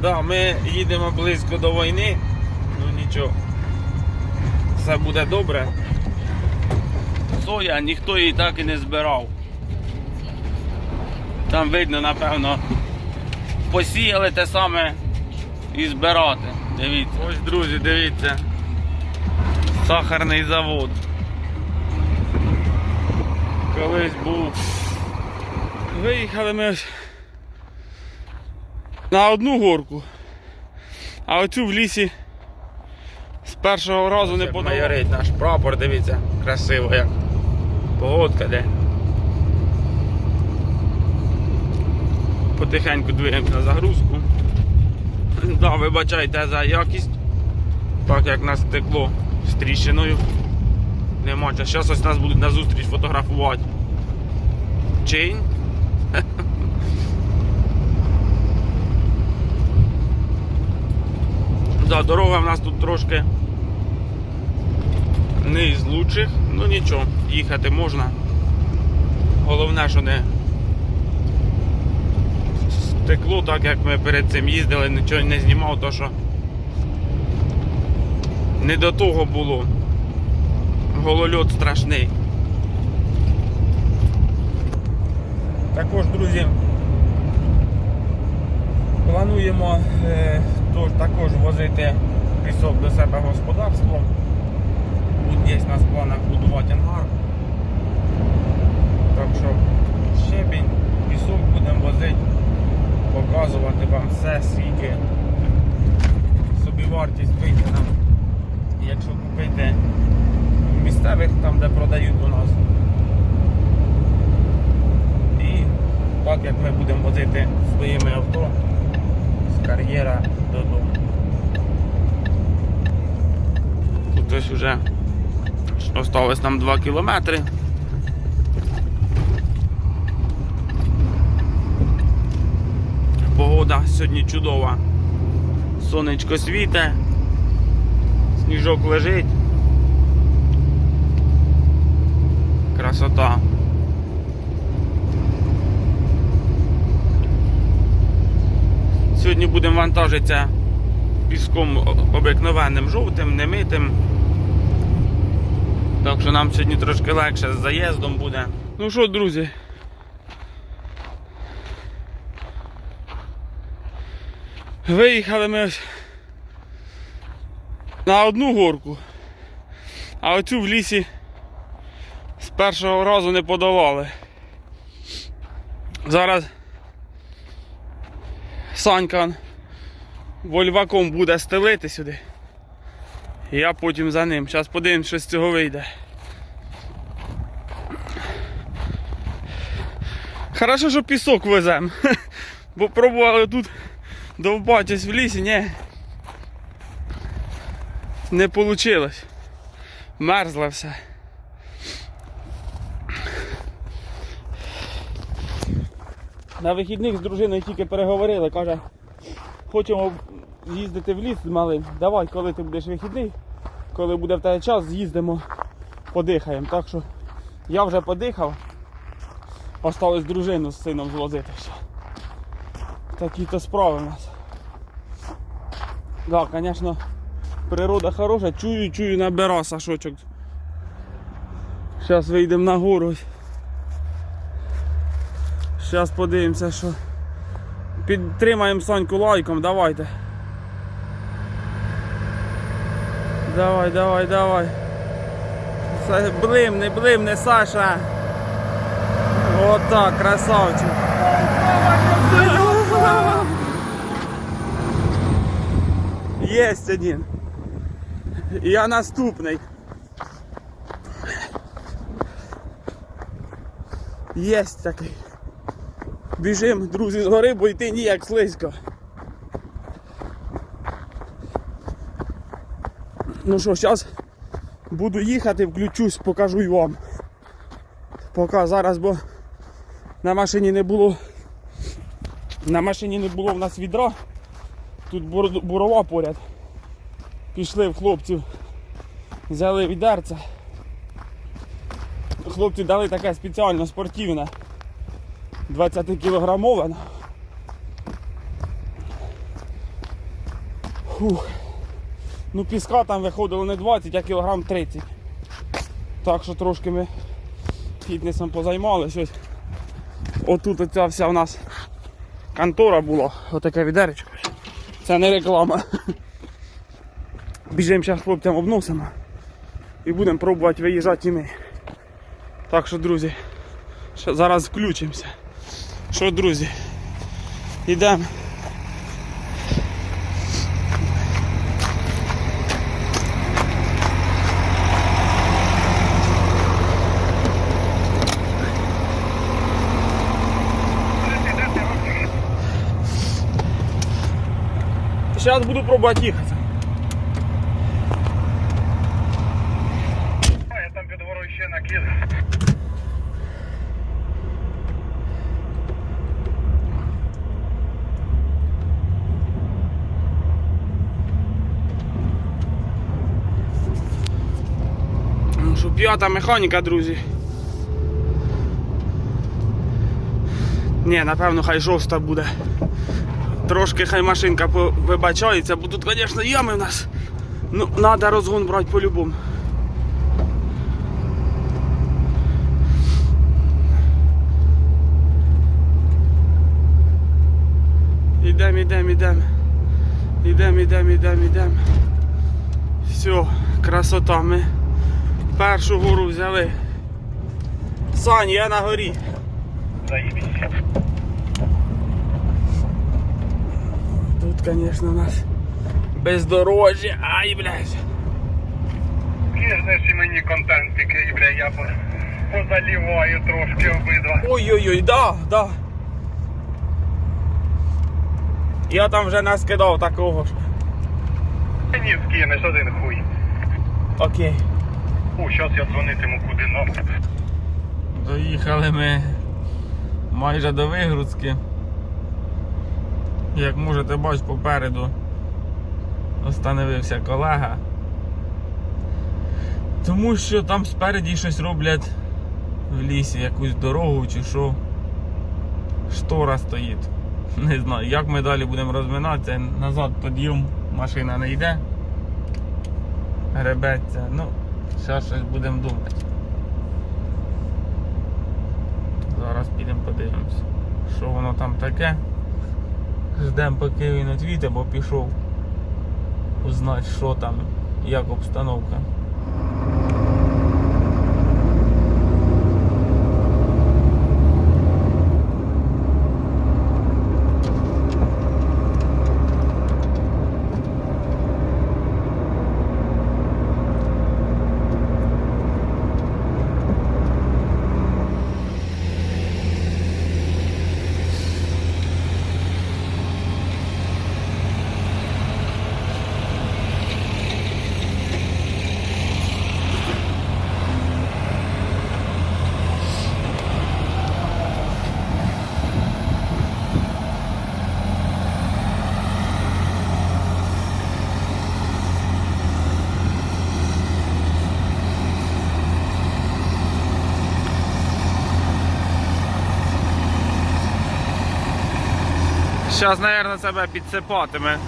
Да, ми їдемо близько до війни, ну нічого. Все буде добре. Соя ніхто її так і не збирав. Там видно, напевно, посіяли те саме і збирати. Дивіться. Ось, друзі, дивіться. Сахарний завод. Колись був. Виїхали ми ось на одну горку, а оцю в лісі з першого разу не подавали. Майорить наш прапор, дивіться, красиво як. Погодка де. Потихеньку двигаємося на загрузку. Да, вибачайте за якість. Так як нас текло з тріщиною. Нема. Зараз ось нас будуть на зустріч фотографувати. Чень. Да, дорога в нас тут трошки не із лучших, ну нічого, їхати можна. Головне, що не стекло, так як ми перед цим їздили, нічого не знімав, то що не до того було. Голольот страшний. Також, друзі, плануємо е, також возити пісок до себе господарством. Тут є в планах будувати ангар. Так що щебінь, пісок будемо возити, показувати вам все, скільки собівартість вийде нам, якщо купити місцевих там, де продають у нас. І так як ми будемо возити своїми авто кар'єра додому. Тут ось вже осталось нам 2 кілометри. Погода сьогодні чудова. Сонечко світе, сніжок лежить. Красота. Сьогодні будемо вантажитися піском обикновенним жовтим, немитим. Так що нам сьогодні трошки легше з заїздом буде. Ну що, друзі? Виїхали ми на одну горку, а оцю в лісі з першого разу не подавали. Зараз Санька вольваком буде стелити сюди. Я потім за ним. Зараз подивимось, що з цього вийде. Хорошо, що пісок веземо. Бо пробували тут довбатись в лісі, ні. Не вийшло. Мерзло все. На вихідних з дружиною тільки переговорили, каже, хочемо їздити в ліс з малим. Давай, коли ти будеш вихідний, коли буде в тебе час, з'їздимо, подихаємо. Так що я вже подихав, осталось дружину з сином звозити ще. Такі то справи у нас. Так, да, звісно, природа хороша, чую, чую, набира Сашочок. Зараз вийдемо на гору. Зараз подивимося, що підтримаємо Саньку лайком, давайте. Давай, давай, давай. Це блимне, блимне, Саша. Отак, красавчик. Єсть один. Я наступний. Єсть такий. Біжим, друзі, з гори, бо йти ніяк слизько. Ну що, зараз буду їхати, включусь, покажу й вам. Поки зараз, бо на машині не було. На машині не було в нас відра. Тут бур- бурова поряд. Пішли в хлопців, взяли відерця. Хлопці дали таке спеціально спортивне. 20 кілограмове. Фух. Ну піска там виходило не 20, а кілограм 30. Так що трошки ми фітнесом позаймалися. Ось. Отут оця вся у нас контора була, отаке відеречко. Це не реклама. Біжимо зараз хлопцям обносимо і будемо пробувати виїжджати і ми. Так що, друзі, зараз включимося. Що, друзі, йдемо. Зараз буду пробувати їхати. п'ята механіка, друзі. Ні, напевно, хай шоста буде. Трошки хай машинка по- вибачається, бо тут, звісно, ями в нас. Ну, треба розгон брати по-любому. Ідем, ідем, ідем. Ідем, ідем, ідем, ідем. Все, красота. Ми Першу гору взяли. Сань, я на горі. Тут, звісно, у нас бездорожжя. Ай, блядь. Кижнеш і мені контент такий, бля, я позаліваю трошки обидва. Ой-ой-ой, да, да. Я там вже наскидав такого ж. Мені скинеш один хуй. Окей. О, щас я дзвонитиму куди нам. Доїхали ми майже до вигрузки. Як можете бачити попереду остановився колега. Тому що там спереді щось роблять в лісі, якусь дорогу чи що. Штора стоїть. Не знаю, як ми далі будемо розминатися, назад підйом машина не йде. Гребеться. Ну, зараз щось будемо думати. Зараз підемо подивимось, що воно там таке. Ждемо, поки він відвіде, бо пішов узнати, що там, як обстановка. Зараз, мабуть, себе підсипатиме.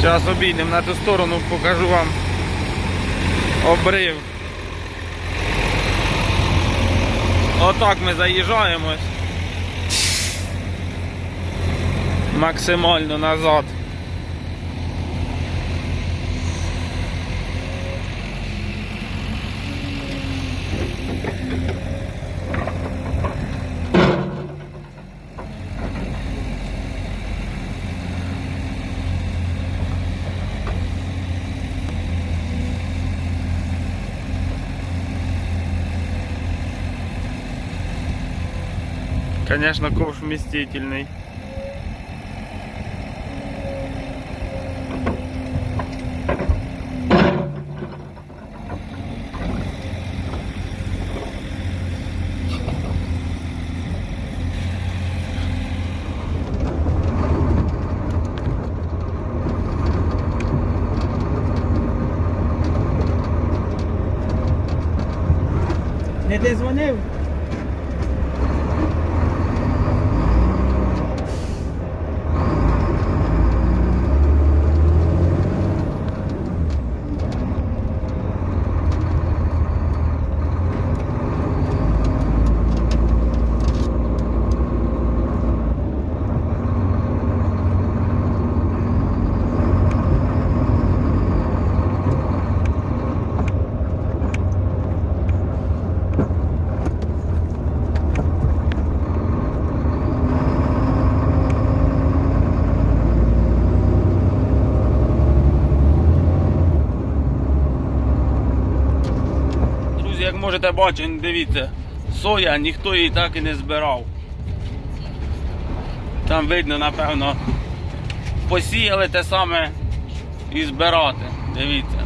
Зараз обійдемо на ту сторону, покажу вам обрив. Отак ми заїжджаємось. Максимально назад. Конечно, ковш вместительный. Не дзвонив? Як можете бачити, дивіться, соя ніхто її так і не збирав. Там видно, напевно, посіяли те саме і збирати. Дивіться.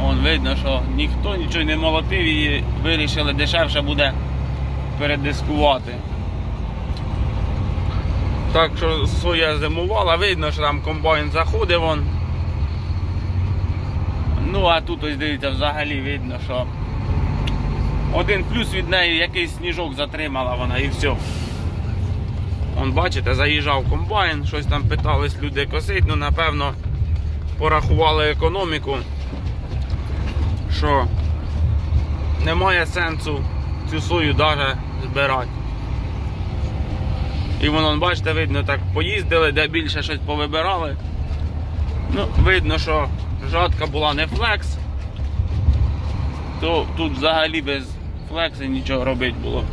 Вон видно, що ніхто нічого не молотив і вирішили дешевше буде передискувати. Так що соя зимувала, видно, що там комбайн заходив вон. Ну а тут ось дивіться, взагалі видно, що один плюс від неї якийсь сніжок затримала вона і все. Он бачите, заїжджав комбайн, щось там питались люди косить, ну напевно порахували економіку, що немає сенсу цю сою навіть збирати. І воно, бачите, видно, так поїздили, де більше щось повибирали. Ну, видно, що жатка була не флекс, то тут взагалі без флекси нічого робити було.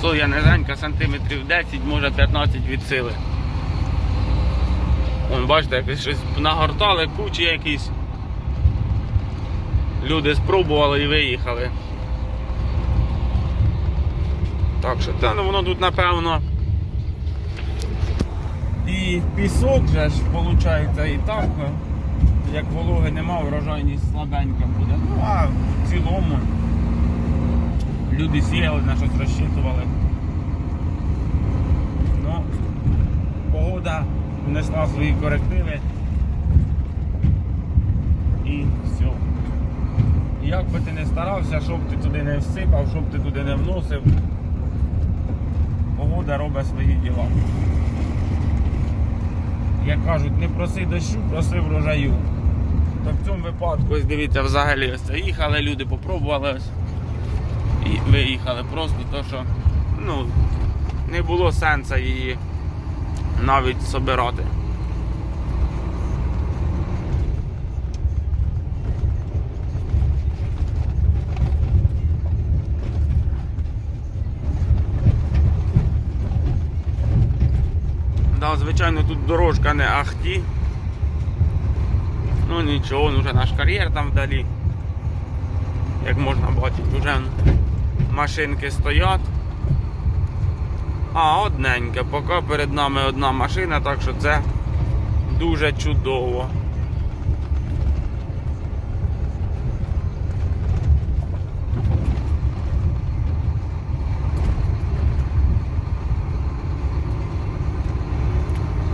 Соя низенька, сантиметрів 10, може 15 від сили. Вон, бачите, якось щось нагортали, кучі якісь. Люди спробували і виїхали. Так що та, ну воно тут напевно. І пісок же ж виходить і так, як вологи нема, врожайність слабенька буде. Ну а в цілому люди сіяли, на щось розчитували. Ну, погода внесла свої корективи. І все. Як би ти не старався, щоб ти туди не всипав, щоб ти туди не вносив, погода робить свої діла. Як кажуть, не проси дощу, проси врожаю. То в цьому випадку, ось дивіться, взагалі ось це їхали, люди попробували ось. І виїхали просто то, що ну, не було сенсу її навіть собирати. Да, звичайно, тут дорожка не ахті. Ну нічого, ну, вже наш кар'єр там вдалі. Як можна бачити, вже машинки стоять. А, одненьке, поки перед нами одна машина, так що це дуже чудово.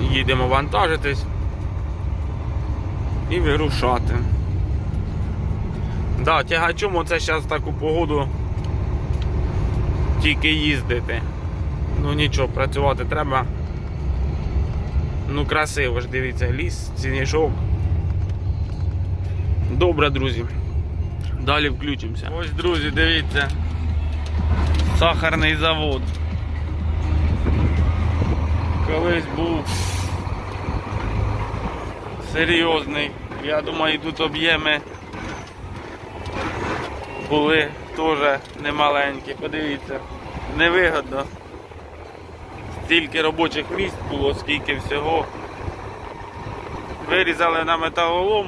Їдемо вантажитись і вирушати. Да, тягачом оце зараз таку погоду тільки їздити. Ну нічого, працювати треба. Ну красиво ж, дивіться, ліс, сніжок. Добре, друзі. Далі включимося. Ось, друзі, дивіться. Сахарний завод. Колись був серйозний. Я думаю, тут об'єми були теж немаленькі. Подивіться, невигодно. Стільки робочих місць було, скільки всього. Вирізали на металолом,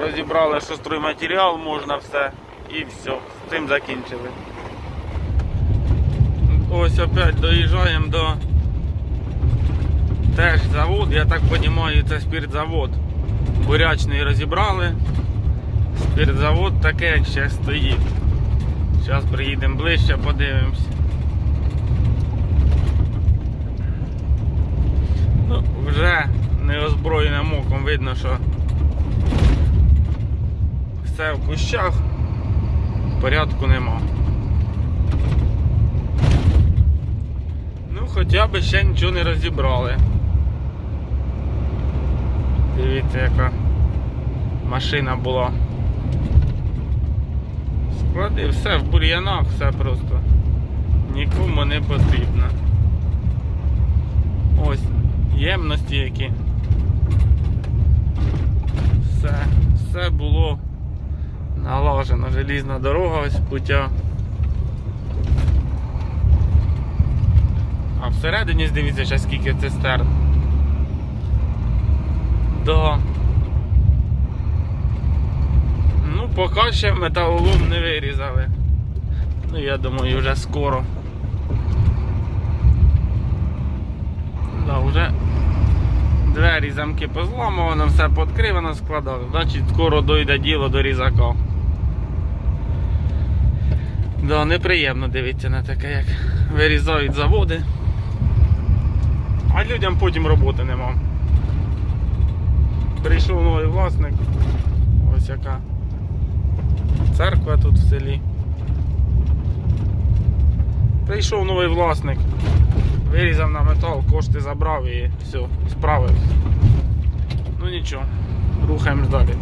розібрали, що стройматеріал можна все і все. З цим закінчили. Ось опять доїжджаємо до теж завод, я так розумію, це спиртзавод. Бурячний розібрали. Спиртзавод таке ще стоїть. Зараз приїдемо ближче, подивимось. Ну, вже неозброєним оком видно, що все в кущах. порядку нема. Ну, хоча б ще нічого не розібрали. Дивіться, яка машина була. Склади все в бур'янах, все просто нікому не потрібно. Ось ємності які. Все, все було налажено. Желізна дорога ось путя. А всередині дивіться, ще скільки цистерн. Да. Ну, поки ще металолом не вирізали. Ну, я думаю, вже скоро. Да, вже двері, замки позламано, все подкривано складали. Значить, скоро дойде діло до різака. Да, неприємно дивитися на таке, як вирізають заводи. А людям потім роботи нема. Прийшов новий власник. Ось яка церква тут в селі. Прийшов новий власник, вирізав на метал, кошти забрав і все, справився. Ну нічого, рухаємось далі.